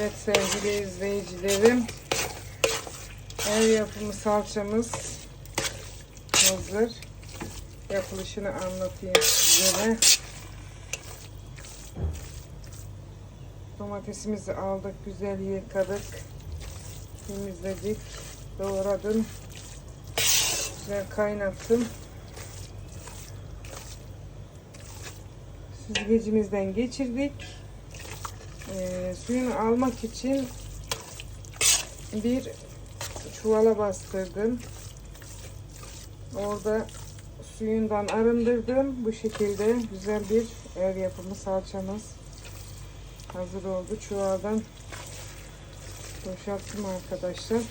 Evet sevgili izleyicilerim. Ev yapımı salçamız hazır. Yapılışını anlatayım sizlere. Domatesimizi aldık, güzel yıkadık. Temizledik, doğradım. Güzel kaynattım. Süzgecimizden geçirdik. Ee, suyunu almak için bir çuvala bastırdım. Orada suyundan arındırdım. Bu şekilde güzel bir ev yapımı salçamız hazır oldu. Çuvaldan boşalttım arkadaşlar.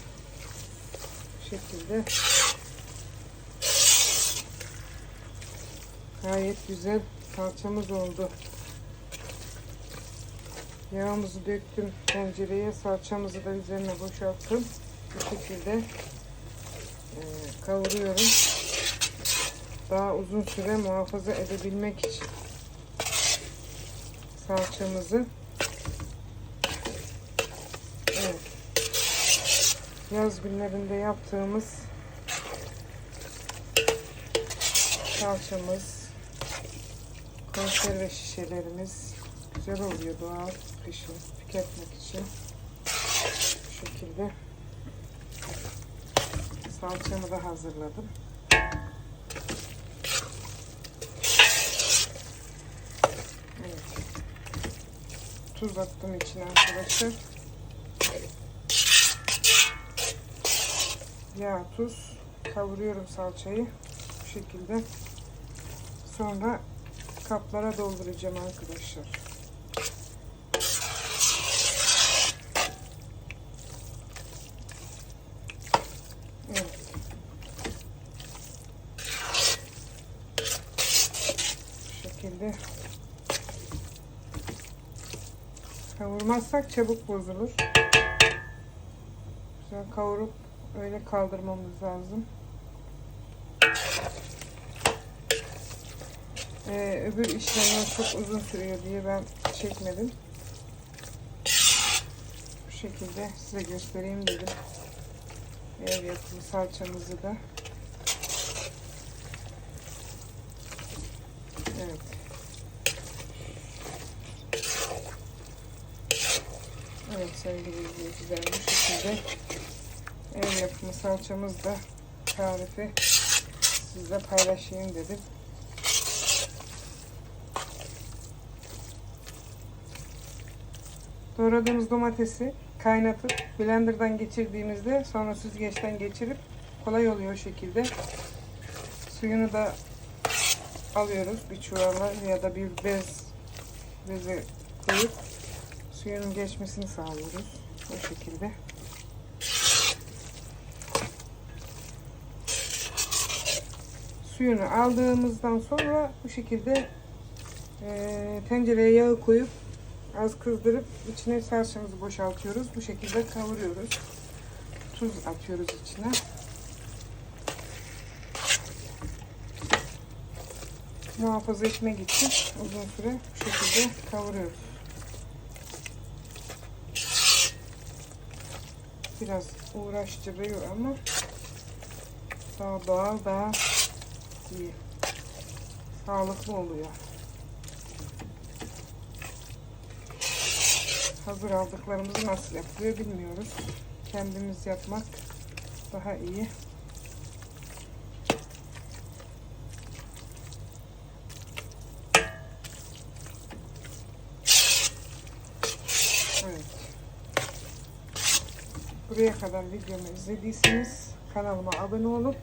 Bu şekilde gayet güzel salçamız oldu. Yağımızı döktüm tencereye. Salçamızı da üzerine boşalttım. Bu şekilde e, kavuruyorum. Daha uzun süre muhafaza edebilmek için salçamızı. Evet. Yaz günlerinde yaptığımız salçamız, konserve şişelerimiz güzel oluyor doğal kışın tüketmek için. Bu şekilde salçamı da hazırladım. Evet. Tuz attım içine arkadaşlar. Yağ, tuz kavuruyorum salçayı bu şekilde. Sonra kaplara dolduracağım arkadaşlar. Evet. Bu şekilde kavurmazsak çabuk bozulur. Güzel kavurup öyle kaldırmamız lazım. Ee, öbür işlemler çok uzun sürüyor diye ben çekmedim. Bu şekilde size göstereyim dedim. Ev yapımı salçamızı da. Evet. Evet sevgili izleyiciler bu şekilde ev yapımı salçamız da tarifi sizle paylaşayım dedim. Doğradığımız domatesi kaynatıp blenderdan geçirdiğimizde sonra süzgeçten geçirip kolay oluyor o şekilde. Suyunu da alıyoruz bir çuvala ya da bir bez beze koyup suyunun geçmesini sağlıyoruz. O şekilde. Suyunu aldığımızdan sonra bu şekilde e, tencereye yağı koyup az kızdırıp içine salçamızı boşaltıyoruz. Bu şekilde kavuruyoruz. Tuz atıyoruz içine. Muhafaza etmek için uzun süre bu şekilde kavuruyoruz. Biraz uğraştırıyor ama daha doğal daha iyi. Sağlıklı oluyor. hazır aldıklarımızı nasıl yapılıyor bilmiyoruz. Kendimiz yapmak daha iyi. Evet. Buraya kadar videomu izlediyseniz kanalıma abone olup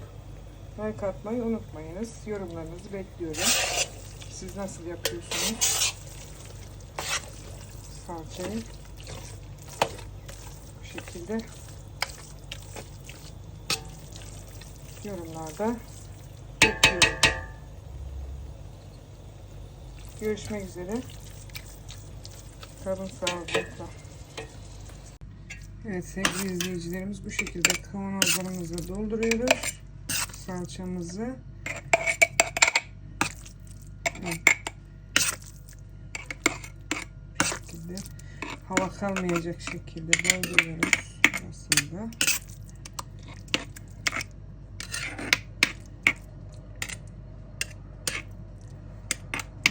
like atmayı unutmayınız. Yorumlarınızı bekliyorum. Siz nasıl yapıyorsunuz? salçayı bu şekilde yorumlarda bekliyorum. Görüşmek üzere. Kalın sağlıcakla. Evet sevgili izleyicilerimiz bu şekilde kavanozlarımızı dolduruyoruz. Salçamızı. Evet. Bu şekilde hava kalmayacak şekilde dolduruyoruz aslında.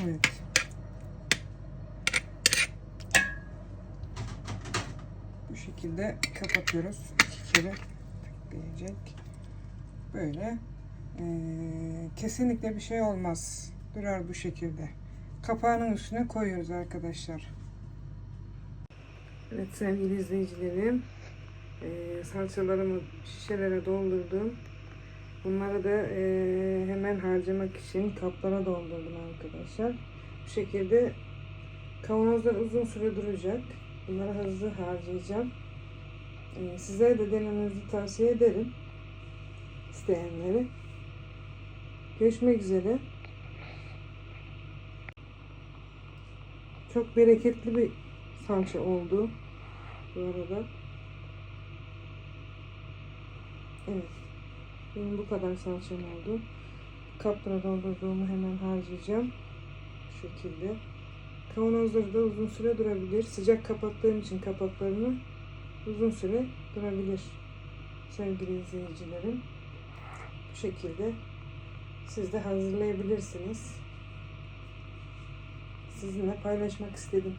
Evet. Bu şekilde kapatıyoruz. İki kere tıklayacak. Böyle. Ee, kesinlikle bir şey olmaz. Durar bu şekilde. Kapağının üstüne koyuyoruz arkadaşlar. Evet sevgili izleyicilerim. ee, salçalarımı şişelere doldurdum. Bunları da ee, hemen harcamak için kaplara doldurdum arkadaşlar. Bu şekilde kavanozlar uzun süre duracak. Bunları hızlı harcayacağım. Ee, size de denemenizi tavsiye ederim. İsteyenleri. Görüşmek üzere. Çok bereketli bir salça oldu. Bu arada. Evet. Benim bu kadar salçam oldu. Kaplara doldurduğumu hemen harcayacağım. Bu şekilde. Kavanozları da uzun süre durabilir. Sıcak kapattığım için kapaklarını uzun süre durabilir. Sevgili izleyicilerim. Bu şekilde siz de hazırlayabilirsiniz. Sizinle paylaşmak istedim.